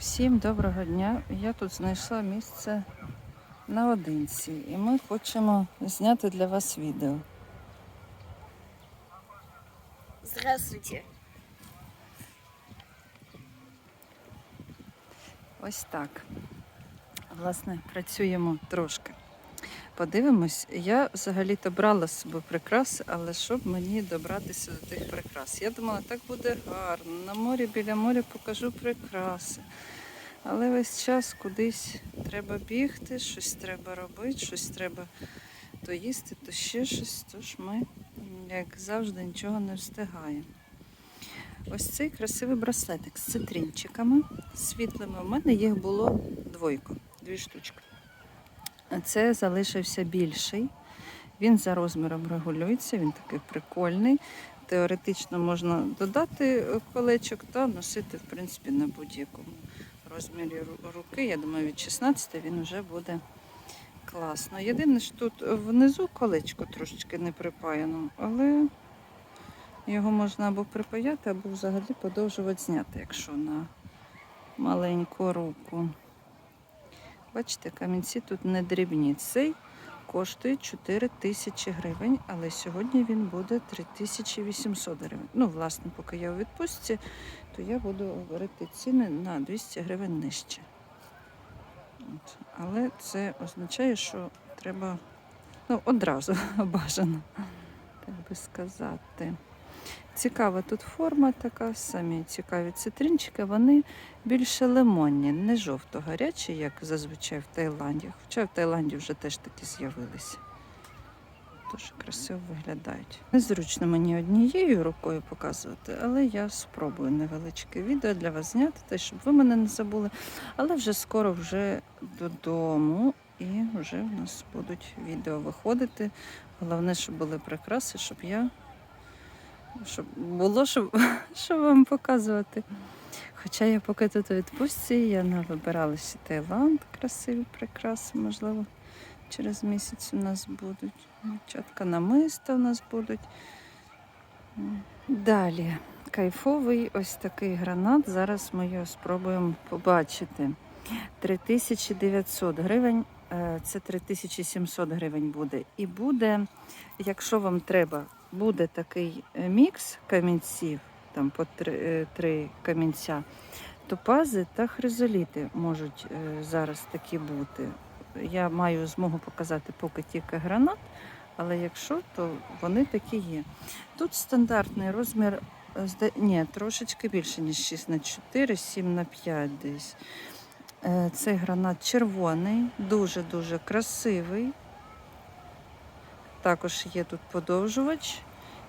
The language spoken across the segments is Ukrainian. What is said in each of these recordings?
Всім доброго дня. Я тут знайшла місце наодинці і ми хочемо зняти для вас відео. Здравствуйте. Ось так. Власне, працюємо трошки. Подивимось, я взагалі-то брала з собою прикраси, але щоб мені добратися до тих прикрас. Я думала, так буде гарно. На морі біля моря покажу прикраси. Але весь час кудись треба бігти, щось треба робити, щось треба то їсти, то ще щось. Тож ми, як завжди, нічого не встигаємо. Ось цей красивий браслетик з цитринчиками світлими. У мене їх було двойко, дві штучки. Це залишився більший. Він за розміром регулюється, він такий прикольний. Теоретично можна додати колечок та носити, в принципі, на будь-якому розмірі руки. Я думаю, від 16 він вже буде класно. Єдине, що тут внизу колечко трошечки не припаяно, але його можна або припаяти, або взагалі подовжувати зняти, якщо на маленьку руку. Бачите, камінці тут не дрібні. Цей коштує 4 тисячі гривень, але сьогодні він буде 3800 гривень. Ну, власне, поки я у відпустці, то я буду говорити ціни на 200 гривень нижче. От. Але це означає, що треба ну, одразу бажано, так би сказати. Цікава тут форма така, самі цікаві цитринчики, вони більше лимонні, не жовто-гарячі, як зазвичай в Таїланді. Хоча в Таїланді вже теж такі з'явилися. Дуже красиво виглядають. Незручно мені однією рукою показувати, але я спробую невеличке відео для вас зняти, те, щоб ви мене не забули. Але вже скоро вже додому і вже в нас будуть відео виходити. Головне, щоб були прикраси, щоб я щоб було, щоб, що вам показувати. Хоча я поки тут у відпустці, я не вибирала Таїланд, красиві прикраси, можливо, через місяць у нас будуть. Дівчатка намиста у нас будуть. Далі. Кайфовий ось такий гранат. Зараз ми його спробуємо побачити. 3900 гривень, е, це 3700 гривень буде. І буде, якщо вам треба, буде такий е, мікс камінців, там по три, е, три камінця, топази та хризоліти можуть е, зараз такі бути. Я маю змогу показати поки тільки гранат, але якщо, то вони такі є. Тут стандартний розмір, ні, трошечки більше, ніж 6 на 4, 7 на 5 десь. Цей гранат червоний, дуже-дуже красивий. Також є тут подовжувач.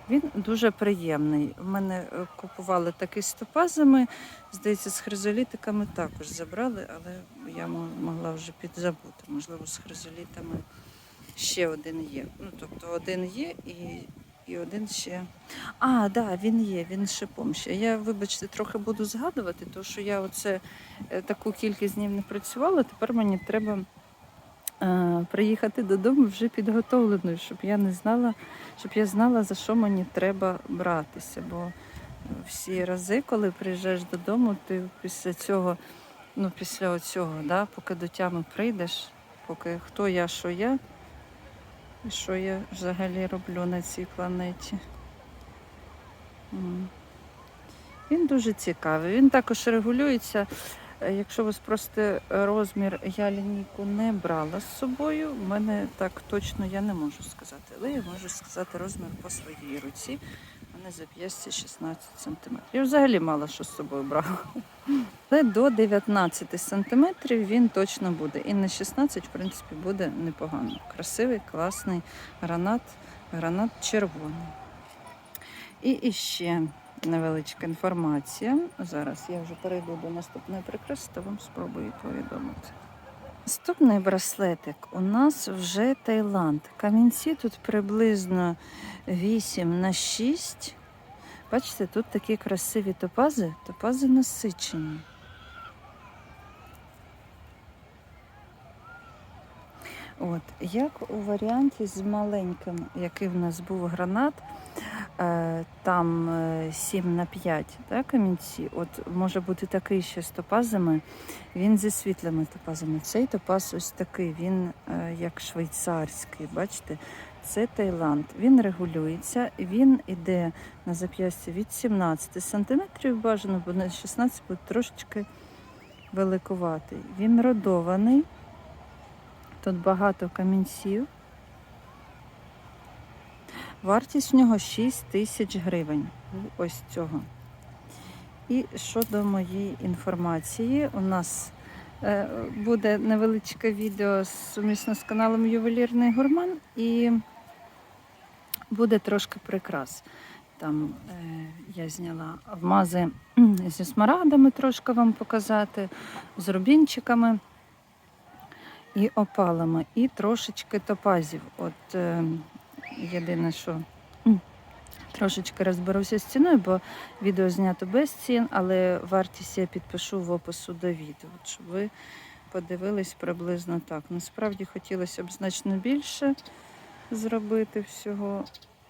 Він дуже приємний. В мене е, купували такий з топазами, здається, з хризолітиками також забрали, але я могла вже підзабути. Можливо, з хризолітами ще один є. Ну, тобто один є і, і один ще. А, да, він є, він шипом ще. Я, вибачте, трохи буду згадувати, тому що я оце е, таку кількість днів не працювала. Тепер мені треба приїхати додому вже підготовленою, щоб я не знала, щоб я знала, за що мені треба братися. Бо всі рази, коли приїжджаєш додому, ти після цього, ну після цього, да, поки до тями прийдеш, поки хто я, що я, і що я взагалі роблю на цій планеті. Він дуже цікавий. Він також регулюється. Е, Якщо ви спросите розмір, я лінійку не брала з собою. У мене так точно я не можу сказати, але я можу сказати розмір по своїй руці. У мене зап'ястя 16 см. Я взагалі мало що з собою брала. Але до 19 см він точно буде. І на 16, в принципі, буде непогано. Красивий, класний гранат, гранат червоний. І іще невеличка інформація. Зараз я вже перейду до наступної прикраси, та вам спробую повідомити. Наступний браслетик у нас вже Таїланд. Камінці тут приблизно 8 на 6. Бачите, тут такі красиві топази, топази насичені. От, як у варіанті з маленьким, який в нас був гранат, там е, 7 на 5 да, камінці. От може бути такий ще з топазами. Він зі світлими топазами. Цей топаз ось такий, він е, як швейцарський. Бачите? Це Таїланд. Він регулюється, він іде на зап'ясті від 17 сантиметрів бажано, бо на 16 буде трошечки великуватий. Він родований. Тут багато камінців. Вартість в нього 6 тисяч гривень. Ось цього. І щодо моєї інформації, у нас е, буде невеличке відео сумісно з каналом Ювелірний Гурман і буде трошки прикрас. Там е, я зняла вмази зі смарагдами трошки вам показати, з рубінчиками і опалами, і трошечки топазів. От е, єдине, що трошечки розберуся з ціною, бо відео знято без цін, але вартість я підпишу в опису до відео, щоб ви подивились приблизно так. Насправді хотілося б значно більше зробити всього,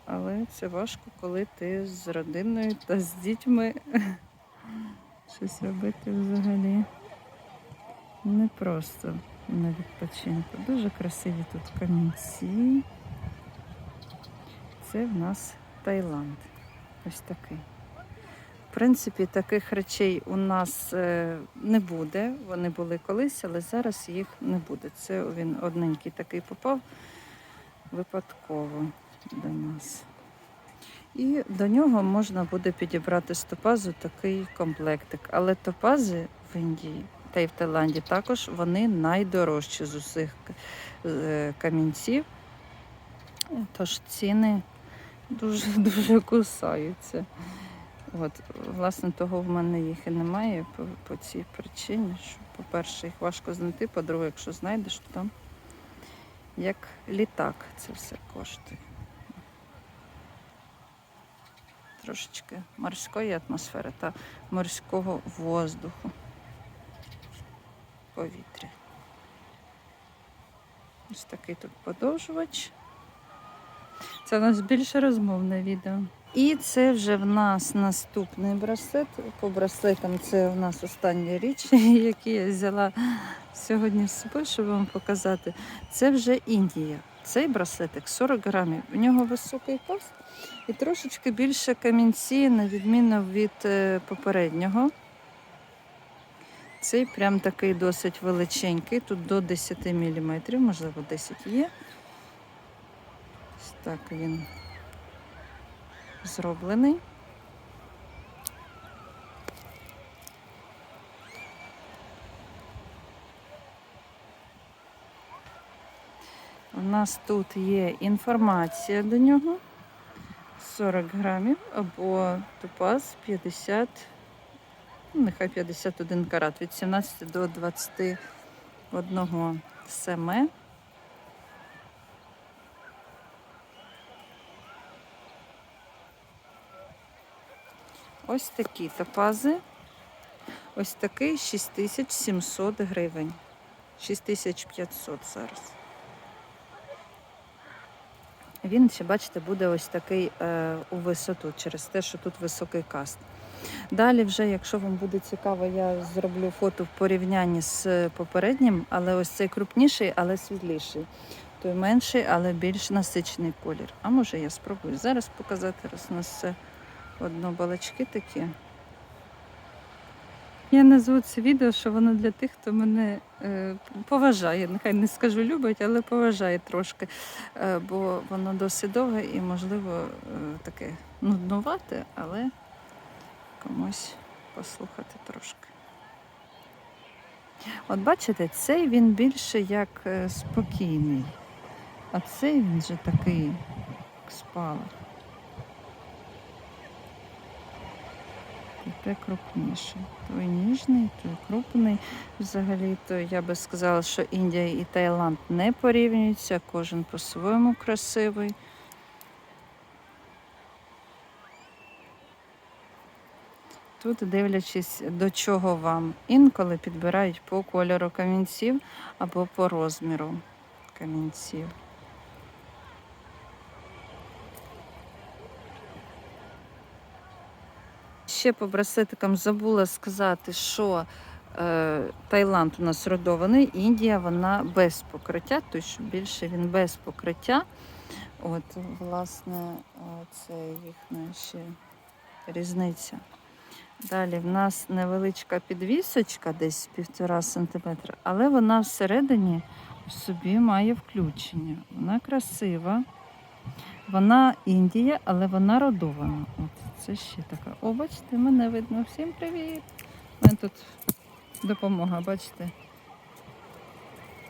але це важко, коли ти з родиною та з дітьми щось робити взагалі. Не просто на відпочинку. Дуже красиві тут камінці. Це в нас Таїланд. Ось такий. В принципі, таких речей у нас е, не буде. Вони були колись, але зараз їх не буде. Це він одненький такий попав випадково до нас. І до нього можна буде підібрати з топазу такий комплектик. Але топази в Індії та й в Таїланді також вони найдорожчі з усіх е, камінців. Тож ціни дуже-дуже кусаються. От, власне, того в мене їх і немає по, по цій причині, що, по-перше, їх важко знайти, по-друге, якщо знайдеш, то там як літак це все коштує. Трошечки морської атмосфери та морського воздуху, повітря. Ось такий тут подовжувач. Це у нас більше розмовне відео. І це вже в нас наступний браслет. По браслетам це у нас остання річ, які я взяла сьогодні з собою, щоб вам показати. Це вже Індія. Цей браслетик 40 грамів. У нього високий пас і трошечки більше камінці, на відміну від е, попереднього. Цей прям такий досить величенький, тут до 10 мм, можливо, 10 є. Так він зроблений. У нас тут є інформація до нього. 40 грамів або топаз 50, ну, нехай 51 карат, від 17 до 21 семе. Ось такі топази. Ось такий 6700 гривень. 6500 зараз. Він ще, бачите, буде ось такий е, у висоту, через те, що тут високий каст. Далі, вже, якщо вам буде цікаво, я зроблю фото в порівнянні з попереднім, але ось цей крупніший, але світліший. Той менший, але більш насичений колір. А може я спробую зараз показати, раз у нас все одно балачки такі. Я назву це відео, що воно для тих, хто мене е, поважає. Нехай не скажу любить, але поважає трошки. Е, бо воно досить довге і, можливо, е, таке нуднувате, але комусь послухати трошки. От бачите, цей він більше як е, спокійний, а цей він вже такий спалах. Той крупніший. Той ніжний, той крупний. Взагалі, то я би сказала, що Індія і Таїланд не порівнюються, кожен по-своєму красивий. Тут, дивлячись, до чого вам інколи підбирають по кольору камінців або по розміру камінців. Ще по браслетикам забула сказати, що е, Таїланд у нас родований, Індія вона без покриття, тобто більше він без покриття. От, власне, е, це їхня ще різниця. Далі в нас невеличка підвісочка, десь півтора сантиметра, але вона всередині в собі має включення. Вона красива. Вона Індія, але вона родована. От це ще така. О, бачите, мене видно. Всім привіт! У мене тут допомога, бачите?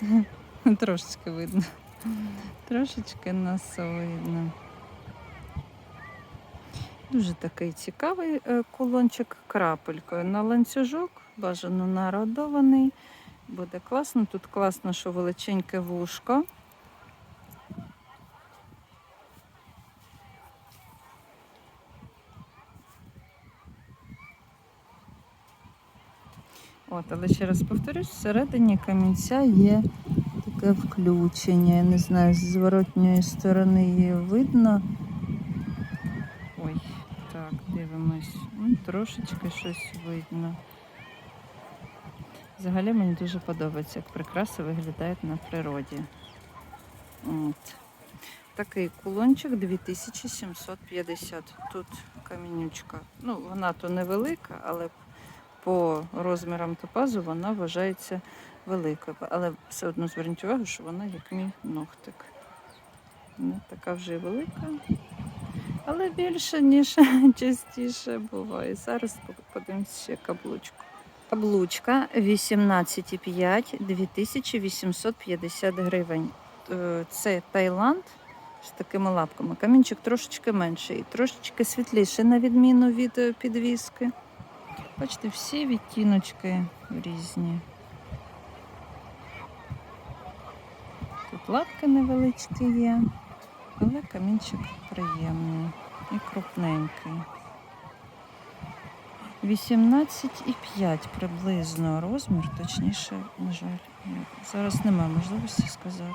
Трошечки видно. Трошечки нас видно. Дуже такий цікавий е, кулончик крапелькою. На ланцюжок, бажано народований. Буде класно. Тут класно, що величеньке вушко. От, але ще раз повторюсь, всередині камінця є таке включення. Я не знаю, з зворотньої сторони її видно. Ой, так, дивимось. Ну, трошечки щось видно. Взагалі мені дуже подобається, як прикраси виглядають на природі. От. Такий кулончик 2750. Тут камінючка. Ну, вона то невелика, але по розмірам топазу вона вважається великою. Але все одно зверніть увагу, що вона як мій ногтик. Не така вже й велика, але більше, ніж частіше буває. Зараз подивимося ще каблучку. Каблучка 18,5 2850 гривень. Е, Це Таїланд з такими лапками. Камінчик трошечки менший, трошечки світліший, на відміну від е, підвіски. Бачите, всі відтіночки різні. Тут лапки невеличкі є, але камінчик приємний і крупненький. 18,5 приблизно розмір, точніше, на жаль, зараз немає можливості сказати.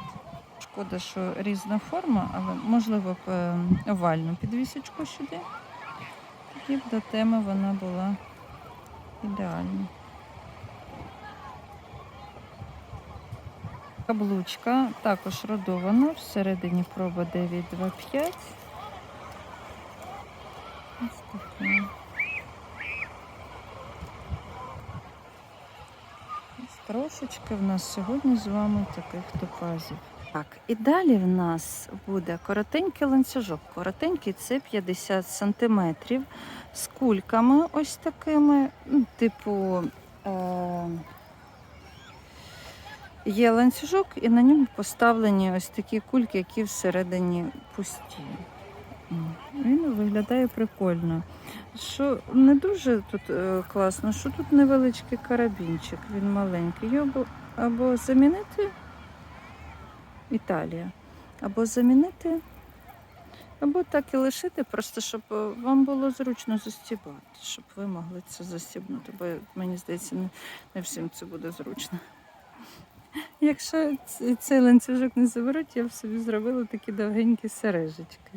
Шкода, що різна форма, але можливо б е, овальну підвісочку сюди. Тоді б до теми вона була ідеальна. Каблучка також родована, всередині проба 925. Ось така. Трошечки в нас сьогодні з вами таких топазів. Так, і далі в нас буде коротенький ланцюжок. Коротенький це 50 сантиметрів з кульками ось такими, ну, типу. Е- Є ланцюжок, і на ньому поставлені ось такі кульки, які всередині пусті. Він виглядає прикольно. Що не дуже тут е, класно, що тут невеличкий карабінчик, він маленький. Його або замінити Італія, або замінити, або так і лишити, просто щоб е, вам було зручно застібати, щоб ви могли це застібнути, бо мені здається, не, всім це буде зручно. Якщо цей ланцюжок не заберуть, я б собі зробила такі довгенькі сережечки.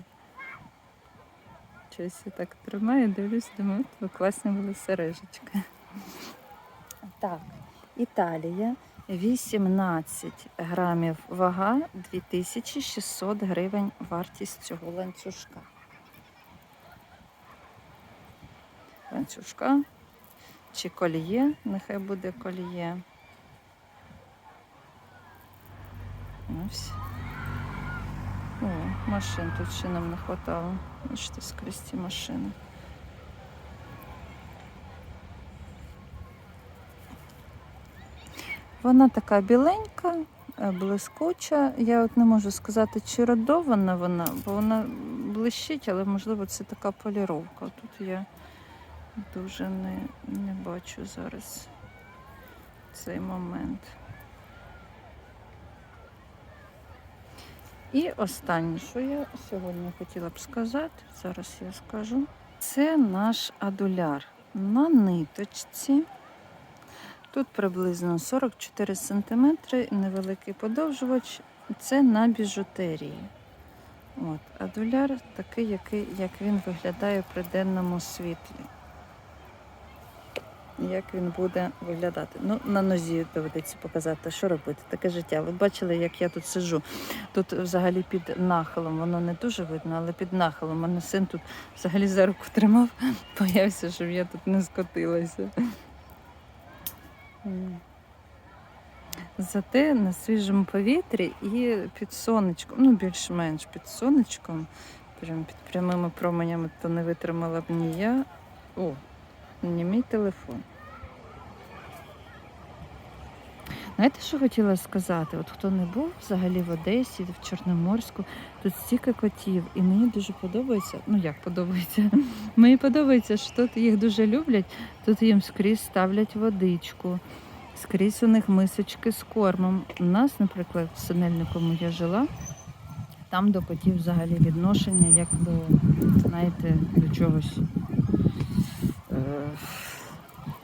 Щось я так тримаю, дивлюсь, думаю, класні були сережечки. Так, Італія. 18 грамів вага, 2600 гривень вартість цього ланцюжка. Ланцюжка чи коліє, нехай буде коліє. Ось. О, машин тут ще нам не хватало. Бачите, скрізь ці машини. Вона така біленька, е, блискуча. Я от не можу сказати, чи родована вона, бо вона блищить, але можливо це така поліровка. Тут я дуже не, не бачу зараз цей момент. І останнє, що я сьогодні хотіла б сказати, зараз я скажу, це наш адуляр на ниточці. Тут приблизно 44 см, невеликий подовжувач. Це на біжутерії. От, адуляр такий, який, як він виглядає при денному світлі. як він буде виглядати. Ну, на нозі доведеться показати, що робити. Таке життя. Ви бачили, як я тут сижу. Тут взагалі під нахилом, воно не дуже видно, але під нахилом. Мене син тут взагалі за руку тримав, боявся, щоб я тут не скотилася. Зате на свіжому повітрі і під сонечком, ну більш-менш під сонечком, прям під прямими променями, то не витримала б ні я. О, ні мій телефон. Знаєте, що хотіла сказати? От хто не був взагалі в Одесі, в Чорноморську, тут стільки котів, і мені дуже подобається. Ну як подобається? Мені подобається, що тут їх дуже люблять. Тут їм скрізь ставлять водичку, скрізь у них мисочки з кормом. У нас, наприклад, в Синельникому я жила. Там до котів взагалі відношення як до, знаєте, до чогось.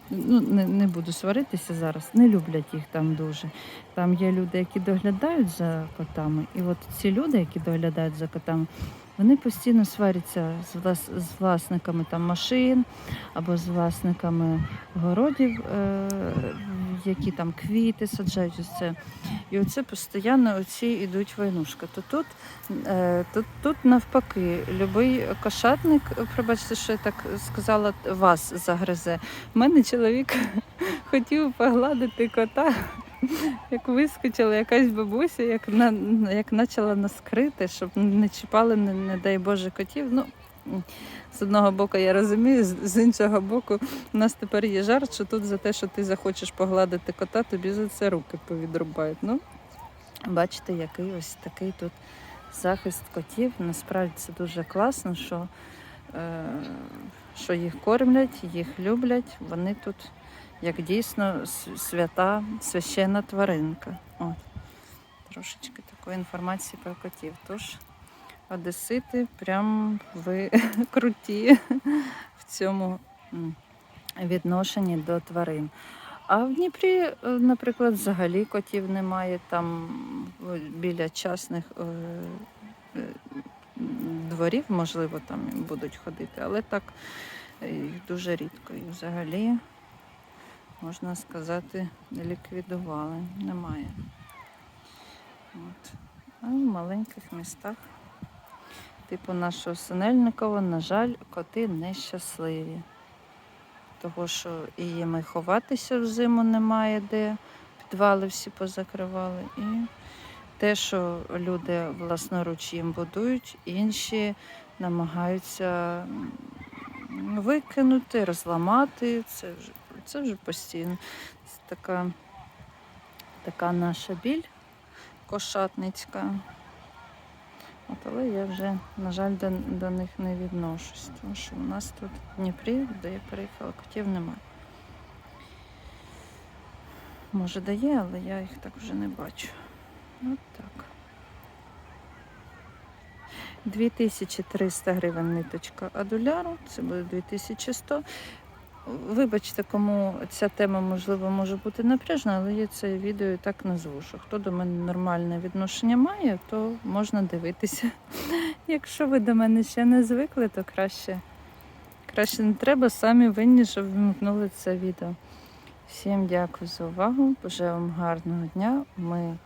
Ну, не, не буду сваритися зараз, не люблять їх там дуже. Там є люди, які доглядають за котами, і от ці люди, які доглядають за котами, вони постійно сваряться з, влас, з власниками там машин або з власниками городів, е, які там квіти саджають. Ось це. І оце постійно оці йдуть войнушка. То тут, е, тут, тут навпаки, любий кошатник, пробачте, що я так сказала, вас загризе. У мене чоловік хотів погладити кота. Як вискочила якась бабуся, як на як почала нас крити, щоб не чіпали, не, не дай Боже, котів. Ну з одного боку я розумію, з, з іншого боку, у нас тепер є жарт, що тут за те, що ти захочеш погладити кота, тобі за це руки повідрубають. Ну, бачите, який ось такий тут захист котів. Насправді це дуже класно, що, е, що їх кормлять, їх люблять. Вони тут як дійсно свята, священна тваринка. От. Трошечки такої інформації про котів. Тож, одесити, прям ви круті в цьому відношенні до тварин. А в Дніпрі, е, наприклад, взагалі котів немає. Там біля частних е, е, дворів, можливо, там будуть ходити, але так дуже рідко. І взагалі, можна сказати, ліквідували. Немає. От. А в маленьких містах, типу нашого Синельникова, на жаль, коти нещасливі. Того, що і їм і ховатися взиму немає де, підвали всі позакривали. І те, що люди власноруч їм будують, інші намагаються викинути, розламати. Це вже, це вже постійно. Це така, така наша біль кошатницька. От, але я вже, на жаль, до, до них не відношусь, тому що у нас тут в Дніпрі, де я переїхала, котів немає. Може, дає, але я їх так вже не бачу. От так. 2300 гривень ниточка адуляру, це буде 2100. Вибачте, кому ця тема можливо може бути напряжна, але я це відео і так назву. Що хто до мене нормальне відношення має, то можна дивитися. Якщо ви до мене ще не звикли, то краще, краще не треба, самі винні, щоб вимкнули це відео. Всім дякую за увагу. Бажаю вам гарного дня. Ми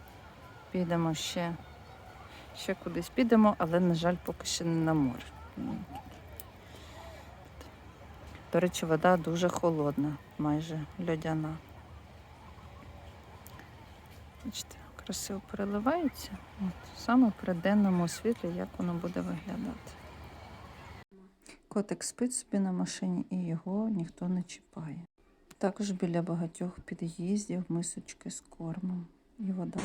підемо ще, ще кудись підемо, але, на жаль, поки ще не на море. До речі, вода дуже холодна, майже льодяна. Бачите, красиво переливається. От, саме при денному світлі, як воно буде виглядати. Котик спить собі на машині і його ніхто не чіпає. Також біля багатьох під'їздів мисочки з кормом і вода.